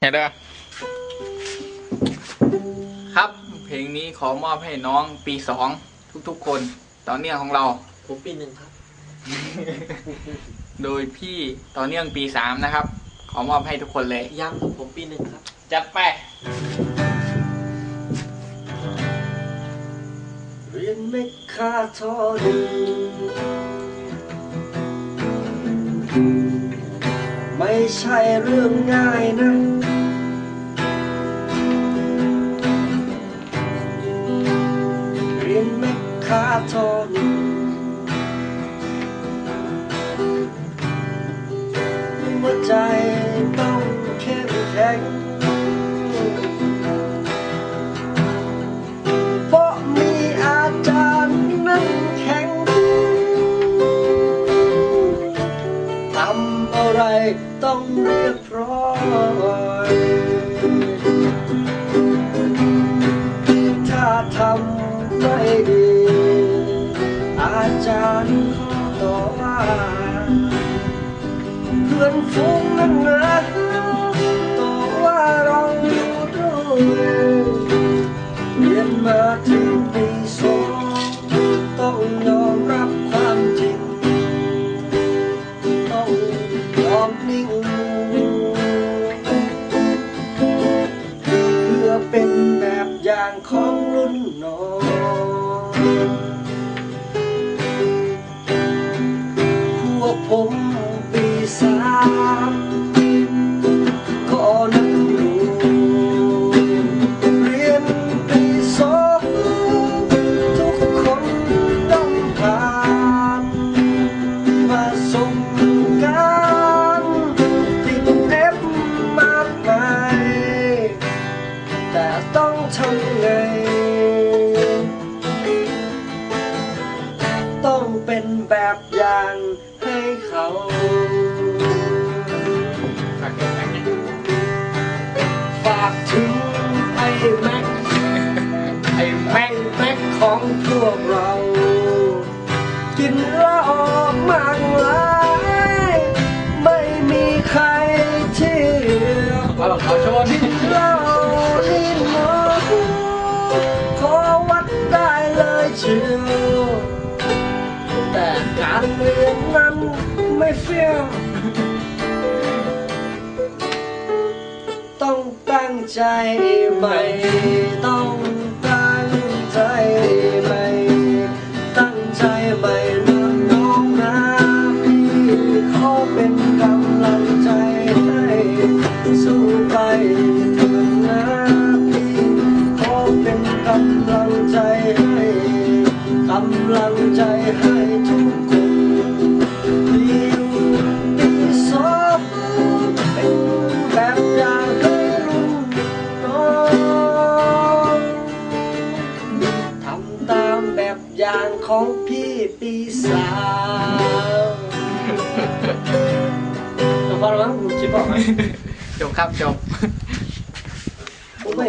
เห็นเด้อครับเพลงนี้ขอมอบให้น้องปีสองทุกๆคนต่อเนื่องของเรา ผมปีหนึ่งครับ โดยพี่ต่อเนื่องปีสามนะครับ ขอมอบให้ทุกคนเลยยังครับผมปีหนึ่งครับ จัดไป เรียนไม่ค่าทอดึ ไม่ใช่เรื่องง่ายนะเรียนไม่ค่าทอดึหัวใจต้องเข้มแข็ง ฝูงนั้นต่อว่าเราดูด้วยเรียนมาถึงปีสองต้องยอมรับความจริง ต้องยอมนิ่งเพื่อเป็นแบบอย่างของรุ่นน้องพวกผม สามก็นั่งอยู่เรียนปีสองทุกคนต้องผ่านมาสงการติดเอฟมากมายแต่ต้องทำไงต้องเป็นแบบอย่างให้เขา เลยเชียวแต่การเรียนนั้นไม่เฟี้ยวต้องตั้งใจใหม่ต้องตั้งใจใหม่ตั้งใจใหม่ำลังใจให้ทุกคนที่อยู่ปีสองเป็นแบบอย่างให้รุ่นน้องทำตามแบบอย่างของพี่ปีสาวแล้วพอแล้วมั้งคิดบอกไหมจบครับจบผมไม่